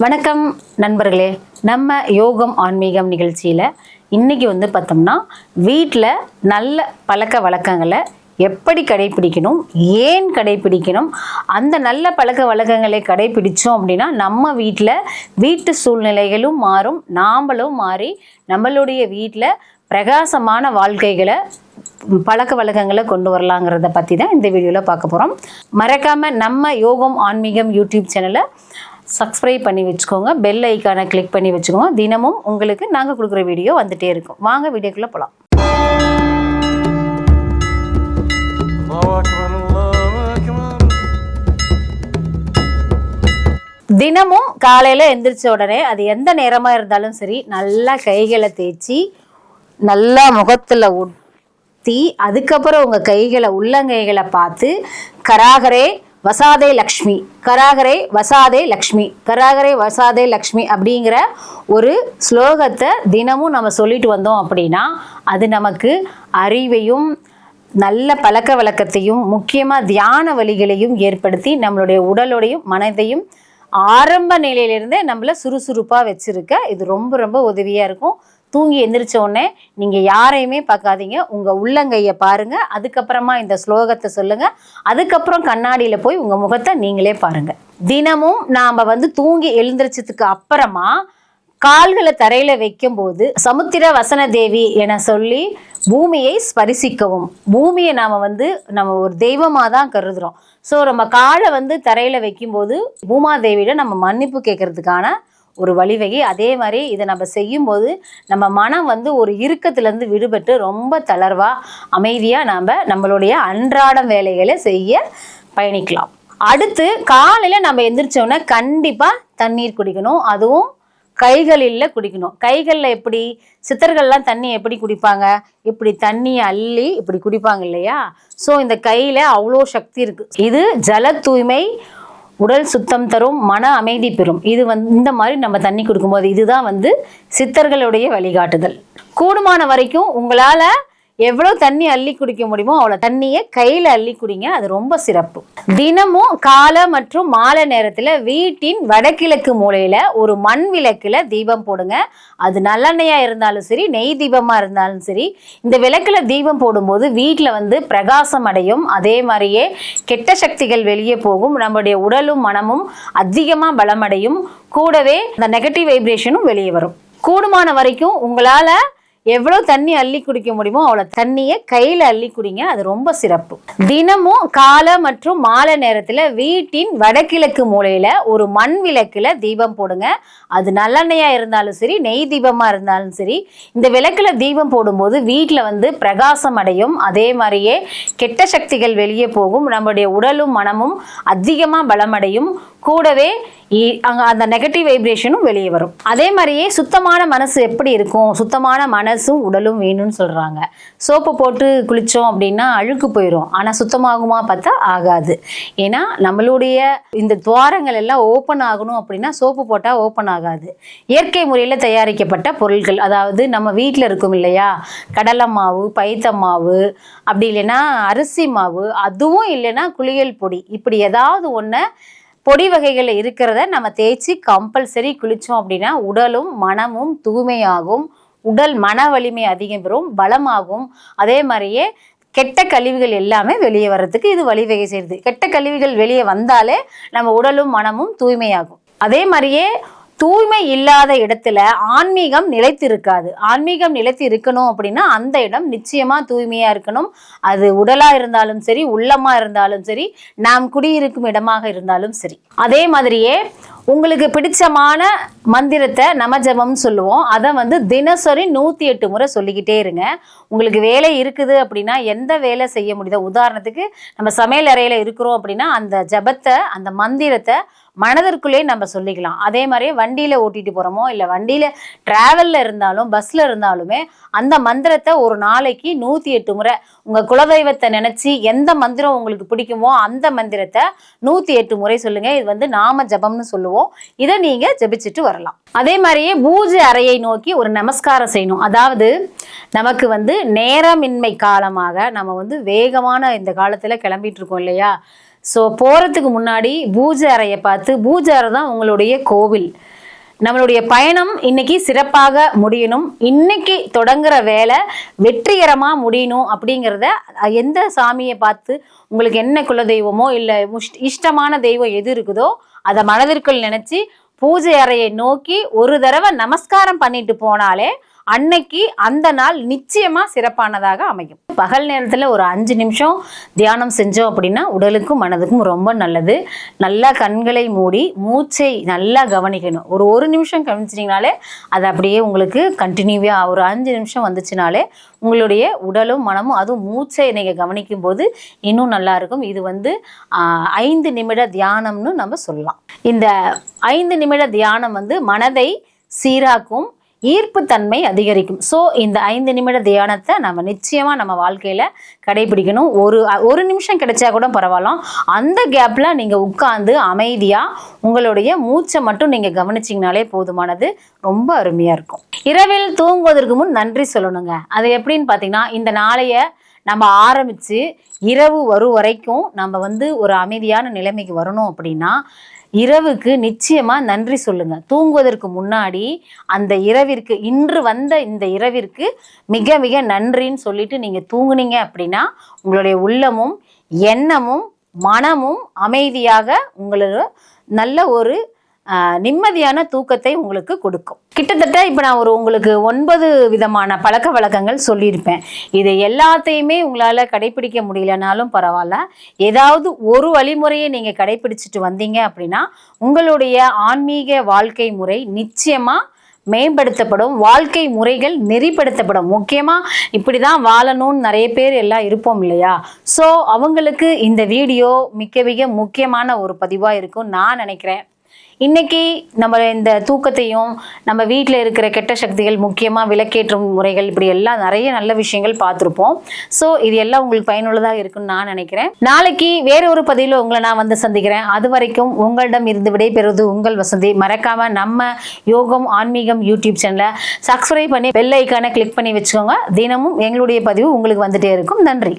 வணக்கம் நண்பர்களே. நம்ம யோகம் ஆன்மீகம் நிகழ்ச்சியில் இன்றைக்கி வந்து பார்த்தோம்னா வீட்டில் நல்ல பழக்க வழக்கங்களை எப்படி கடைபிடிக்கணும் ஏன் கடைபிடிக்கணும் அந்த நல்ல பழக்க வழக்கங்களை கடைபிடித்தோம் அப்படின்னா நம்ம வீட்டில் வீட்டு சூழ்நிலைகளும் மாறும் நாமளும் மாறி நம்மளுடைய வீட்டில் பிரகாசமான வாழ்க்கைகளை பழக்க வழக்கங்களை கொண்டு வரலாங்கிறத பற்றி தான் இந்த வீடியோவில் பார்க்க போகிறோம் மறக்காமல் நம்ம யோகம் ஆன்மீகம் யூடியூப் சேனலை சப்ஸ்கிரைப் பண்ணி வச்சுக்கோங்க. பெல் ஐக்கானை கிளிக் பண்ணி வச்சுக்கோங்க. தினமும் உங்களுக்கு நாங்கள் கொடுக்குற வீடியோ வந்துகிட்டே இருக்கும். வாங்க வீடியோக்குள்ளே போகலாம் தினமும் காலையில் எந்திரிச்ச உடனே அது எந்த நேரமாக இருந்தாலும் சரி நல்லா கைகளை தேய்ச்சி நல்லா முகத்தில் ஒட்டி அதுக்கப்புறம் உங்கள் கைகளை உள்ளங்கைகளை பார்த்து கராகரே வசாதே லக்ஷ்மி கராகரே வசாதே லக்ஷ்மி கராகரே வசாதே லக்ஷ்மி அப்படிங்கிற ஒரு ஸ்லோகத்தை தினமும் நம்ம சொல்லிட்டு வந்தோம் அப்படின்னா அது நமக்கு அறிவையும் நல்ல பழக்க வழக்கத்தையும் முக்கியமாக தியான வழிகளையும் ஏற்படுத்தி நம்மளுடைய உடலோடையும் மனதையும் ஆரம்ப நிலையிலிருந்தே நம்மளை சுறுசுறுப்பாக வச்சுருக்க. இது ரொம்ப ரொம்ப உதவியாக இருக்கும். தூங்கி எந்திரிச்ச உடனே நீங்கள் யாரையுமே பார்க்காதீங்க. உங்கள் உள்ளங்கையை பாருங்கள் அதுக்கப்புறமா இந்த ஸ்லோகத்தை சொல்லுங்கள் அதுக்கப்புறம் கண்ணாடியில் போய் உங்கள் முகத்தை நீங்களே பாருங்கள் தினமும் நாம் வந்து தூங்கி எழுந்திரிச்சதுக்கு அப்புறமா கால்களை தரையில வைக்கும்போது சமுத்திர வசன தேவி என சொல்லி பூமியை ஸ்பரிசிக்கவும். பூமியை நாம வந்து நம்ம ஒரு தெய்வமாக தான் கருதுறோம். ஸோ நம்ம காலை வந்து தரையில வைக்கும்போது பூமாதேவியிட நம்ம மன்னிப்பு கேட்கறதுக்கான ஒரு வழிவகை. அதே மாதிரி இதை நம்ம செய்யும்போது நம்ம மனம் வந்து ஒரு இறுக்கத்துலேருந்து விடுபட்டு ரொம்ப தளர்வாக அமைதியாக நாம் நம்மளுடைய அன்றாடம் வேலைகளை செய்ய பயணிக்கலாம். அடுத்து காலையில் நம்ம எந்திரிச்சோன்னே கண்டிப்பாக தண்ணீர் குடிக்கணும். அதுவும் கைகளில் குடிக்கணும். கைகளில் எப்படி சித்தர்கள்லாம் தண்ணி எப்படி குடிப்பாங்க? இப்படி தண்ணியை அள்ளி இப்படி குடிப்பாங்க இல்லையா? ஸோ இந்த கையில் அவ்வளோ சக்தி இருக்குது இது ஜல தூய்மை உடல் சுத்தம் தரும் மன அமைதி பெறும். இது வந்து இந்த மாதிரி நம்ம தண்ணி கொடுக்கும்போது இதுதான் வந்து சித்தர்களுடைய வழிகாட்டுதல். கூடுமான வரைக்கும் உங்களால் எவ்வளோ தண்ணி அள்ளி குடிக்க முடியுமோ அவ்வளோ தண்ணியை கையில் அள்ளி குடிங்க. அது ரொம்ப சிறப்பு. தினமும் காலை மற்றும் மாலை நேரத்தில் வீட்டின் வடகிழக்கு மூலையில் ஒரு மண் விளக்கில் தீபம் போடுங்க. அது நல்லெண்ணெயாக இருந்தாலும் சரி நெய் தீபமாக இருந்தாலும் சரி இந்த விளக்கில் தீபம் போடும்போது வீட்டில் வந்து பிரகாசம் அடையும். அதே மாதிரியே கெட்ட சக்திகள் வெளியே போகும். நம்முடைய உடலும் மனமும் அதிகமாக பலமடையும். கூடவே அந்த நெகட்டிவ் வைப்ரேஷனும் வெளியே வரும். கூடுமான வரைக்கும் உங்களால் எவ்வளோ தண்ணி அள்ளி குடிக்க முடியுமோ அவ்வளோ தண்ணியை கையில் அள்ளி குடிங்க. அது ரொம்ப சிறப்பு. தினமும் காலை மற்றும் மாலை நேரத்தில் வீட்டின் வடகிழக்கு மூலையில் ஒரு மண் விளக்கில் தீபம் போடுங்க. அது நல்லெண்ணெயாக இருந்தாலும் சரி நெய் தீபமாக இருந்தாலும் சரி இந்த விளக்கில் தீபம் போடும்போது வீட்டில் வந்து பிரகாசம் அடையும். அதே மாதிரியே கெட்ட சக்திகள் வெளியே போகும். நம்முடைய உடலும் மனமும் அதிகமாக பலமடையும். கூடவே இ- அந்த நெகட்டிவ் வைப்ரேஷனும் வெளியே வரும். அதே மாதிரியே சுத்தமான மனசு எப்படி இருக்கும்? சுத்தமான மனசும் உடலும் வேணும்னு சொல்கிறாங்க சோப்பு போட்டு குளித்தோம் அப்படின்னா அழுக்கு போயிடும் ஆனால் சுத்தமாகுமா பார்த்தா ஆகாது. ஏன்னா நம்மளுடைய இந்த துவாரங்கள் எல்லாம் ஓப்பன் ஆகணும் அப்படின்னா சோப்பு போட்டால் ஓப்பன் ஆகாது. இயற்கை முறையில் தயாரிக்கப்பட்ட பொருட்கள் அதாவது நம்ம வீட்டில் இருக்கும் இல்லையா? கடலை மாவு பைத்த மாவு அப்படி இல்லைன்னா அரிசி மாவு அதுவும் இல்லைன்னா குளியல் பொடி. இப்படி ஏதாவது ஒன்று பொடி வகைகளில் இருக்கிறத நம்ம தேய்ச்சி கம்பல்சரி குளித்தோம் அப்படின்னா உடலும் மனமும் தூய்மையாகும். உடல் மன வலிமை அதிகம் பெறும் பலமாகும். அதே மாதிரியே கெட்ட கழிவுகள் எல்லாமே வெளியே வர்றதுக்கு இது வழிவகை செய்யுது. கெட்ட கழிவுகள் வெளியே வந்தாலே நம்ம உடலும் மனமும் தூய்மையாகும். அதே மாதிரியே தூய்மை இல்லாத இடத்துல ஆன்மீகம் நிலைத்து இருக்காது ஆன்மீகம் நிலைத்து இருக்கணும் அப்படின்னா அந்த இடம் நிச்சயமா தூய்மையா இருக்கணும். அது உடலா இருந்தாலும் சரி உள்ளமா இருந்தாலும் சரி நாம் குடியிருக்கும் இடமாக இருந்தாலும் சரி. அதே மாதிரியே உங்களுக்கு பிடிச்சமான மந்திரத்தை நமஜபம்னு சொல்லுவோம். அதை வந்து தினசரி நூற்றி எட்டு முறை சொல்லிக்கிட்டே இருங்க. உங்களுக்கு வேலை இருக்குது அப்படின்னா எந்த வேலை செய்ய முடியுதோ உதாரணத்துக்கு நம்ம சமையல் அறையில் இருக்கிறோம் அப்படின்னா அந்த ஜபத்தை அந்த மந்திரத்தை மனதிற்குள்ளே நம்ம சொல்லிக்கலாம். அதே மாதிரியே வண்டியில் ஓட்டிட்டு போகிறோமோ இல்லை வண்டியில் ட்ராவலில் இருந்தாலும் பஸ்ஸில் இருந்தாலுமே அந்த மந்திரத்தை ஒரு நாளைக்கு நூற்றி எட்டு முறை உங்கள் குலதெய்வத்தை நினச்சி எந்த மந்திரம் உங்களுக்கு பிடிக்குமோ அந்த மந்திரத்தை நூற்றி எட்டு முறை சொல்லுங்கள் இது வந்து நாம ஜபம்னு சொல்லுவோம். இதை நீங்கள் ஜெபிச்சுட்டு வரலாம். அதே மாதிரியே பூஜை அறையை நோக்கி ஒரு நமஸ்காரம் செய்யணும். அதாவது நமக்கு வந்து நேரமின்மை காலமாக நம்ம வந்து வேகமான இந்த காலத்தில் கிளம்பிட்டு இருக்கோம் இல்லையா? ஸோ போகிறதுக்கு முன்னாடி பூஜை அறையை பார்த்து பூஜை அறை தான் உங்களுடைய கோவில். நம்மளுடைய பயணம் இன்னைக்கு சிறப்பாக முடியணும். இன்னைக்கு தொடங்குற வேலை வெற்றிகரமாக முடியணும் அப்படிங்கிறத எந்த சாமியை பார்த்து உங்களுக்கு என்ன குல தெய்வமோ இல்லை இஷ்டமான தெய்வம் எது இருக்குதோ அதை மனதிற்குள் நினச்சி பூஜை அறையை நோக்கி ஒரு தடவை நமஸ்காரம் பண்ணிட்டு போனாலே அன்னைக்கு அந்த நாள் நிச்சயமா சிறப்பானதாக அமையும். பகல் நேரத்தில் ஒரு அஞ்சு நிமிஷம் தியானம் செஞ்சோம் அப்படின்னா உடலுக்கும் மனதுக்கும் ரொம்ப நல்லது. நல்லா கண்களை மூடி மூச்சை நல்லா கவனிக்கணும். ஒரு ஒரு நிமிஷம் கவனிச்சிட்டிங்கனாலே அது அப்படியே உங்களுக்கு கண்டினியூவாக ஒரு அஞ்சு நிமிஷம் வந்துச்சுனாலே உங்களுடைய உடலும் மனமும் அதுவும் மூச்சை நீங்கள் கவனிக்கும் போது இன்னும் நல்லா இருக்கும். இது வந்து ஐந்து நிமிட தியானம்னு நம்ம சொல்லலாம். இந்த ஐந்து நிமிட தியானம் வந்து மனதை சீராக்கும் ஈர்ப்புத்தன்மை அதிகரிக்கும். ஸோ இந்த ஐந்து நிமிட தியானத்தை நம்ம நிச்சயமாக நம்ம வாழ்க்கையில் கடைபிடிக்கணும். ஒரு ஒரு நிமிஷம் கிடைச்சா கூட பரவாயில்ல. அந்த கேப்பில் நீங்கள் உட்காந்து அமைதியாக உங்களுடைய மூச்சை மட்டும் நீங்கள் கவனிச்சிங்கனாலே போதுமானது. ரொம்ப அருமையாக இருக்கும். இரவில் தூங்குவதற்கு முன் நன்றி சொல்லணுங்க. அது எப்படின்னு பார்த்தீங்கன்னா இந்த நாளைய நம்ம ஆரம்பித்து இரவு வரும் வரைக்கும் நம்ம வந்து ஒரு அமைதியான நிலைமைக்கு வரணும் அப்படின்னா இரவுக்கு நிச்சயமா நன்றி சொல்லுங்க. தூங்குவதற்கு முன்னாடி அந்த இரவிற்கு இன்று வந்த இந்த இரவிற்கு மிக மிக நன்றின்னு சொல்லிட்டு நீங்க தூங்குனீங்க அப்படின்னா உங்களுடைய உள்ளமும் எண்ணமும் மனமும் அமைதியாக உங்களோட நல்ல ஒரு நிம்மதியான தூக்கத்தை உங்களுக்கு கொடுக்கும். கிட்டத்தட்ட இப்போ நான் ஒரு உங்களுக்கு ஒன்பது விதமான பழக்க வழக்கங்கள் சொல்லியிருப்பேன். இது எல்லாத்தையுமே உங்களால் கடைபிடிக்க முடியலனாலும் பரவாயில்ல. ஏதாவது ஒரு வழிமுறையை நீங்கள் கடைபிடிச்சிட்டு வந்தீங்க அப்படின்னா உங்களுடைய ஆன்மீக வாழ்க்கை முறை நிச்சயமாக மேம்படுத்தப்படும். வாழ்க்கை முறைகள் நெறிப்படுத்தப்படும். முக்கியமாக இப்படி தான் வாழணும்னு நிறைய பேர் எல்லாம் இருப்போம் இல்லையா? ஸோ அவங்களுக்கு இந்த வீடியோ மிக மிக முக்கியமான ஒரு பதிவாக இருக்கும் நான் நினைக்கிறேன். இன்னைக்கு நம்ம இந்த தூக்கத்தையும் நம்ம வீட்டில் இருக்கிற கெட்ட சக்திகள் முக்கியமாக விளக்கேற்றும் முறைகள் இப்படி எல்லாம் நிறைய நல்ல விஷயங்கள் பார்த்துருப்போம். ஸோ இது எல்லாம் உங்களுக்கு பயனுள்ளதாக இருக்குன்னு நான் நினைக்கிறேன். நாளைக்கு வேற ஒரு பதிவில் உங்களை நான் வந்து சந்திக்கிறேன். அது வரைக்கும் உங்களிடம் இருந்து விடைபெறுவது உங்கள் வசதி மறக்காம நம்ம யோகம் ஆன்மீகம் யூடியூப் சேனலை சப்ஸ்கிரைப் பண்ணி பெல் ஐக்கானை கிளிக் பண்ணி வச்சுக்கோங்க. தினமும் எங்களுடைய பதிவு உங்களுக்கு வந்துட்டே இருக்கும். நன்றி.